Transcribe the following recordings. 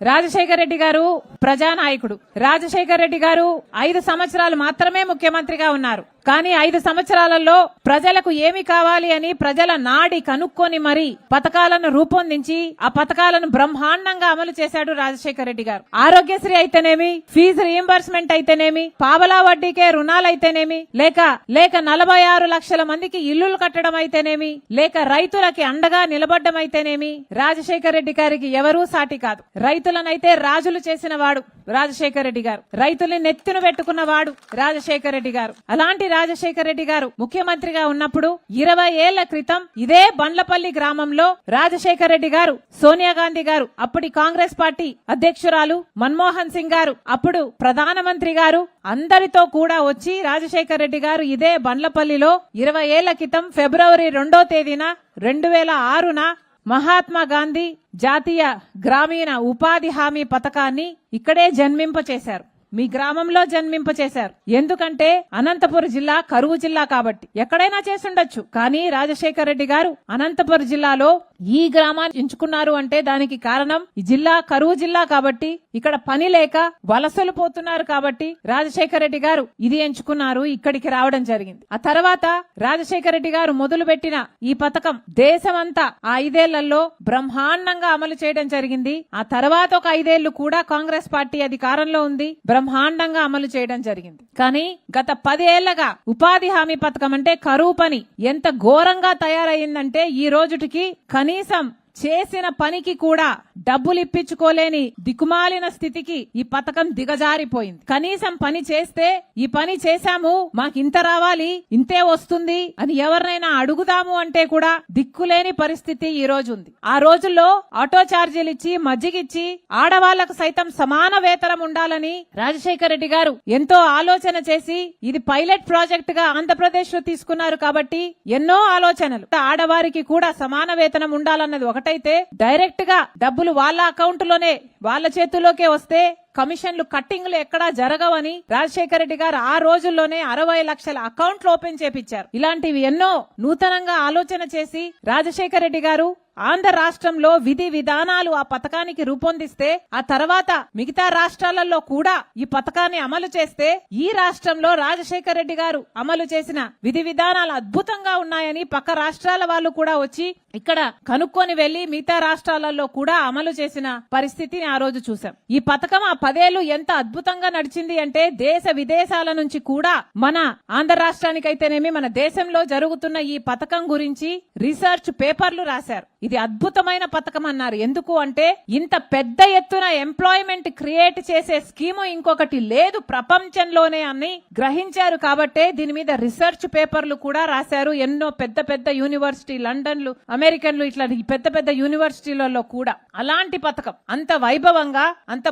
రాజశేఖర రెడ్డి గారు ప్రజానాయకుడు. రాజశేఖర రెడ్డి గారు ఐదు సంవత్సరాలు మాత్రమే ముఖ్యమంత్రిగా ఉన్నారు. కానీ ఐదు సంవత్సరాలలో ప్రజలకు ఏమి కావాలి అని ప్రజల నాడి కనుక్కొని మరి పథకాలను రూపొందించి ఆ పథకాలను బ్రహ్మాండంగా అమలు చేశాడు రాజశేఖర రెడ్డి గారు. ఆరోగ్యశ్రీ అయితేనేమి ఫీజు రీఎంబర్స్మెంట్ అయితేనేమి పావలా వడ్డీకే రుణాలు అయితేనేమి లేక లేక నలభై ఆరు లక్షల మందికి ఇల్లులు కట్టడం అయితేనేమి లేక రైతులకి అండగా నిలబడ్డం అయితేనేమి రాజశేఖర రెడ్డి గారికి ఎవరూ సాటి కాదు. రైతులనైతే రాజులు చేసిన వాడు రాజశేఖర రెడ్డి గారు. రైతుల్ని నెత్తిన పెట్టుకున్న వాడు రాజశేఖర రెడ్డి గారు. అలాంటి రాజశేఖర రెడ్డి గారు ముఖ్యమంత్రిగా ఉన్నప్పుడు ఇరవై ఏళ్ళ క్రితం ఇదే బండ్లపల్లి గ్రామంలో రాజశేఖర రెడ్డి గారు సోనియా గాంధీ గారు అప్పటి కాంగ్రెస్ పార్టీ అధ్యక్షురాలు మన్మోహన్ సింగ్ గారు అప్పుడు ప్రధానమంత్రి గారు అందరితో కూడా వచ్చి రాజశేఖర రెడ్డి గారు ఇదే బండ్లపల్లిలో ఇరవై ఏళ్ళ క్రితం ఫిబ్రవరి రెండో తేదీన రెండు వేల ఆరున మహాత్మా గాంధీ జాతీయ గ్రామీణ ఉపాధి హామీ పథకాన్ని ఇక్కడే జన్మింపచేశారు. మీ గ్రామంలో జన్మింపచేశారు ఎందుకంటే అనంతపురం జిల్లా కరువు జిల్లా కాబట్టి. ఎక్కడైనా చేసుండొచ్చు కానీ రాజశేఖర రెడ్డి గారు అనంతపురం జిల్లాలో ఈ గ్రామాన్ని ఎంచుకున్నారు అంటే దానికి కారణం ఈ జిల్లా కరువు జిల్లా కాబట్టి. ఇక్కడ పని లేక వలసలు పోతున్నారు కాబట్టి రాజశేఖర రెడ్డి గారు ఇది ఎంచుకున్నారు ఇక్కడికి రావడం జరిగింది. ఆ తర్వాత రాజశేఖర రెడ్డి గారు మొదలు పెట్టిన ఈ పథకం దేశమంతా ఆ ఐదేళ్ళలో బ్రహ్మాండంగా అమలు చేయడం జరిగింది. ఆ తర్వాత ఒక ఐదేళ్ళు కూడా కాంగ్రెస్ పార్టీ అధికారంలో ఉంది. బ్రహ్మాండంగా అమలు చేయడం జరిగింది. కానీ గత పదేళ్ళగా ఉపాధి హామీ పథకం అంటే కరువు పని ఎంత ఘోరంగా తయారయ్యిందంటే ఈ రోజుటికి కనీసం చేసిన పనికి కూడా డబ్బులు ఇప్పించుకోలేని దిక్కుమాలిన స్థితికి ఈ పథకం దిగజారిపోయింది. కనీసం పని చేస్తే ఈ పని చేశాము మాకు ఇంత రావాలి ఇంతే వస్తుంది అని ఎవరినైనా అడుగుదాము అంటే కూడా దిక్కులేని పరిస్థితి ఈ రోజు ఉంది ఆ రోజుల్లో ఆటో ఛార్జీలు ఇచ్చి మజ్జిగిచ్చి ఆడవాళ్ళకు సైతం సమాన వేతనం ఉండాలని రాజశేఖర రెడ్డి గారు ఎంతో ఆలోచన చేసి ఇది పైలట్ ప్రాజెక్ట్గా ఆంధ్రప్రదేశ్లో తీసుకున్నారు కాబట్టి ఎన్నో ఆలోచనలు. ఆడవారికి కూడా సమాన వేతనం ఉండాలన్నది అయితే డైరెక్ట్గా డబ్బులు వాళ్ళ అకౌంట్లోనే వాళ్ళ చేతుల్లోకే వస్తే కమిషన్లు కట్టింగ్లు ఎక్కడా జరగవని రాజశేఖర రెడ్డి గారు ఆ రోజుల్లోనే అరవై లక్షల అకౌంట్లు ఓపెన్ చేపించారు ఇలాంటివి ఎన్నో నూతనంగా ఆలోచన చేసి రాజశేఖర రెడ్డి గారు ఆంధ్ర రాష్ట్రంలో విధి విధానాలు ఆ పథకానికి రూపొందిస్తే ఆ తర్వాత మిగతా రాష్ట్రాలలో కూడా ఈ పథకాన్ని అమలు చేస్తే ఈ రాష్ట్రంలో రాజశేఖర రెడ్డి గారు అమలు చేసిన విధి విధానాలు అద్భుతంగా ఉన్నాయని పక్క రాష్ట్రాల వాళ్ళు కూడా వచ్చి ఇక్కడ కనుక్కొని వెళ్ళి మిగతా రాష్ట్రాలలో కూడా అమలు చేసిన పరిస్థితిని ఆ రోజు చూసాం ఈ పథకం ఆ పదేళ్ళు ఎంత అద్భుతంగా నడిచింది అంటే దేశ విదేశాల నుంచి కూడా మన ఆంధ్ర రాష్ట్రానికైతేనేమి మన దేశంలో జరుగుతున్న ఈ పథకం గురించి రీసెర్చ్ పేపర్లు రాశారు. ఇది అద్భుతమైన పథకం అన్నారు. ఎందుకు అంటే ఇంత పెద్ద ఎత్తున ఎంప్లాయ్మెంట్ క్రియేట్ చేసే స్కీము ఇంకొకటి లేదు ప్రపంచంలోనే అని గ్రహించారు కాబట్టే దీని మీద రీసెర్చ్ పేపర్లు కూడా రాశారు. ఎన్నో పెద్ద పెద్ద యూనివర్సిటీ లండన్లు అమెరికన్లు ఇట్లా ఈ పెద్ద పెద్ద యూనివర్సిటీలలో కూడా. అలాంటి పథకం అంత వైభవంగా అంత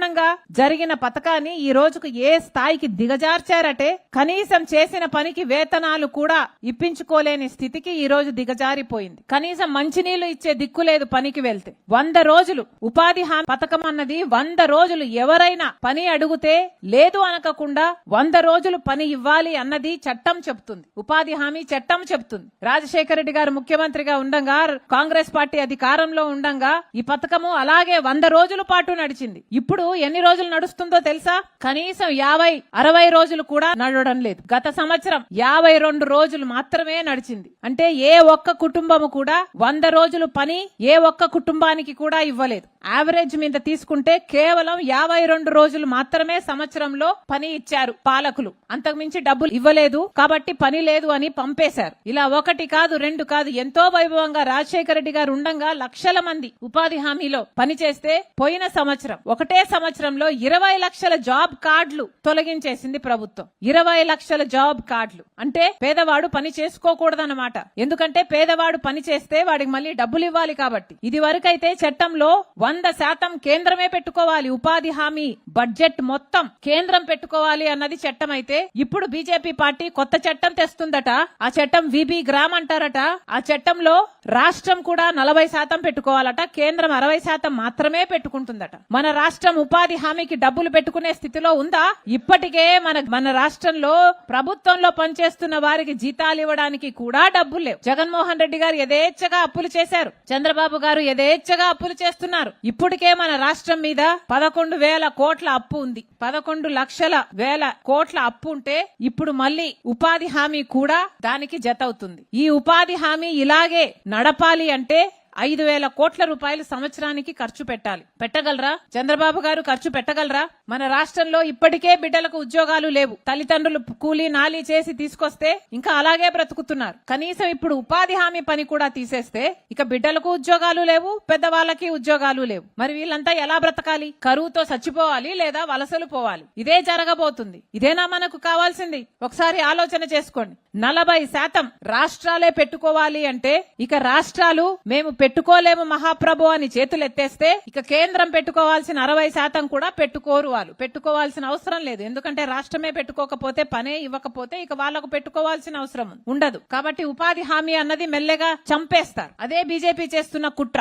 బ్రహ్మాండంగా జరిగిన పథకాన్ని ఈ రోజుకు ఏ స్థాయికి దిగజార్చారటే కనీసం చేసిన పనికి వేతనాలు కూడా ఇప్పించుకోలేని స్థితికి ఈ రోజు దిగజారిపోయింది. కనీసం మంచినీళ్ళు ఇచ్చే దిక్కు లేదు పనికి వెళ్తే. వంద రోజులు ఉపాధి హామీ పథకం అన్నది వంద రోజులు ఎవరైనా పని అడిగితే లేదు అనకకుండా వంద రోజులు పని ఇవ్వాలి అన్నది చట్టం చెప్తుంది ఉపాధి హామీ చట్టం చెప్తుంది రాజశేఖర రెడ్డి గారు ముఖ్యమంత్రిగా ఉండంగా కాంగ్రెస్ పార్టీ అధికారంలో ఉండంగా ఈ పథకము అలాగే వంద రోజుల పాటు నడిచింది. ఇప్పుడు ఎన్ని రోజులు నడుస్తుందో తెలుసా? కనీసం యాభై అరవై రోజులు కూడా నడవడం లేదు. గత సంవత్సరం యాభై రెండు రోజులు మాత్రమే నడిచింది. అంటే ఏ ఒక్క కుటుంబము కూడా వంద రోజులు పని ఏ ఒక్క కుటుంబానికి కూడా ఇవ్వలేదు. యావరేజ్ మీద తీసుకుంటే కేవలం యాభై రెండు రోజులు మాత్రమే సంవత్సరంలో పని ఇచ్చారు పాలకులు. అంతకుమించి డబ్బులు ఇవ్వలేదు. కాబట్టి పని లేదు అని పంపేశారు. ఇలా ఒకటి కాదు రెండు కాదు ఎంతో వైభవంగా రాజశేఖర రెడ్డి గారు ఉండంగా లక్షల మంది ఉపాధి హామీలో పని చేస్తే పోయిన సంవత్సరం ఒకటే సంవత్సరంలో ఇరవై లక్షల జాబ్ కార్డులు తొలగించేసింది ప్రభుత్వం. ఇరవై లక్షల జాబ్ కార్డులు. అంటే పేదవాడు పని చేసుకోకూడదన్నమాట. ఎందుకంటే పేదవాడు పని చేస్తే వాడికి మళ్ళీ డబ్బులు ఇవ్వాలి కాబట్టి. ఇది వరకైతే చట్టంలో వంద శాతం కేంద్రమే పెట్టుకోవాలి. ఉపాధి హామీ బడ్జెట్ మొత్తం కేంద్రం పెట్టుకోవాలి అన్నది చట్టం అయితే ఇప్పుడు బీజేపీ పార్టీ కొత్త చట్టం తెస్తుందట. ఆ చట్టం విబి గ్రామ్ అంటారట. ఆ చట్టంలో రాష్ట్రం కూడా నలభై శాతం పెట్టుకోవాలట కేంద్రం అరవై శాతం మాత్రమే పెట్టుకుంటుందట. మన రాష్ట్రం ఉపాధి హామీకి డబ్బులు పెట్టుకునే స్థితిలో ఉందా? ఇప్పటికే మన మన రాష్ట్రంలో ప్రభుత్వంలో పనిచేస్తున్న వారికి జీతాలు ఇవ్వడానికి కూడా డబ్బులు లేవు. జగన్మోహన్ రెడ్డి గారు యథేచ్ఛగా అప్పులు చేశారు. చంద్రబాబు గారు యథేచ్ఛగా అప్పులు చేస్తున్నారు. ఇప్పటికే మన రాష్ట్రం మీద పదకొండు వేల కోట్ల అప్పు ఉంది. పదకొండు లక్షల వేల కోట్ల అప్పు ఉంటే ఇప్పుడు మళ్ళీ ఉపాధి హామీ కూడా దానికి జత అవుతుంది. ఈ ఉపాధి హామీ ఇలాగే నడపాలి అంటే ఐదు వేల కోట్ల రూపాయలు సంవత్సరానికి ఖర్చు పెట్టాలి. పెట్టగలరా? చంద్రబాబు గారు ఖర్చు పెట్టగలరా? మన రాష్ట్రంలో ఇప్పటికే బిడ్డలకు ఉద్యోగాలు లేవు. తల్లిదండ్రులు కూలీ నాలి చేసి తీసుకొస్తే ఇంకా అలాగే బ్రతుకుతున్నారు. కనీసం ఇప్పుడు ఉపాధి హామీ పని కూడా తీసేస్తే ఇక బిడ్డలకు ఉద్యోగాలు లేవు పెద్దవాళ్ళకి ఉద్యోగాలు లేవు. మరి వీళ్ళంతా ఎలా బ్రతకాలి? కరువుతో చచ్చిపోవాలి లేదా వలసలు పోవాలి? ఇదే జరగబోతుంది. ఇదేనా మనకు కావాల్సింది? ఒకసారి ఆలోచన చేసుకోండి. నలభై శాతం రాష్ట్రాలే పెట్టుకోవాలి అంటే ఇక రాష్ట్రాలు మేము పెట్టుకోలేము మహాప్రభు అని చేతులు ఎత్తేస్తే ఇక కేంద్రం పెట్టుకోవాల్సిన అరవై శాతం కూడా పెట్టుకోరు వాళ్ళు. పెట్టుకోవాల్సిన అవసరం లేదు. ఎందుకంటే రాష్ట్రమే పెట్టుకోకపోతే పనే ఇవ్వకపోతే ఇక వాళ్ళకు పెట్టుకోవాల్సిన అవసరం ఉండదు. కాబట్టి ఉపాధి హామీ అన్నది మెల్లగా చంపేస్తారు. అదే బీజేపీ చేస్తున్న కుట్ర.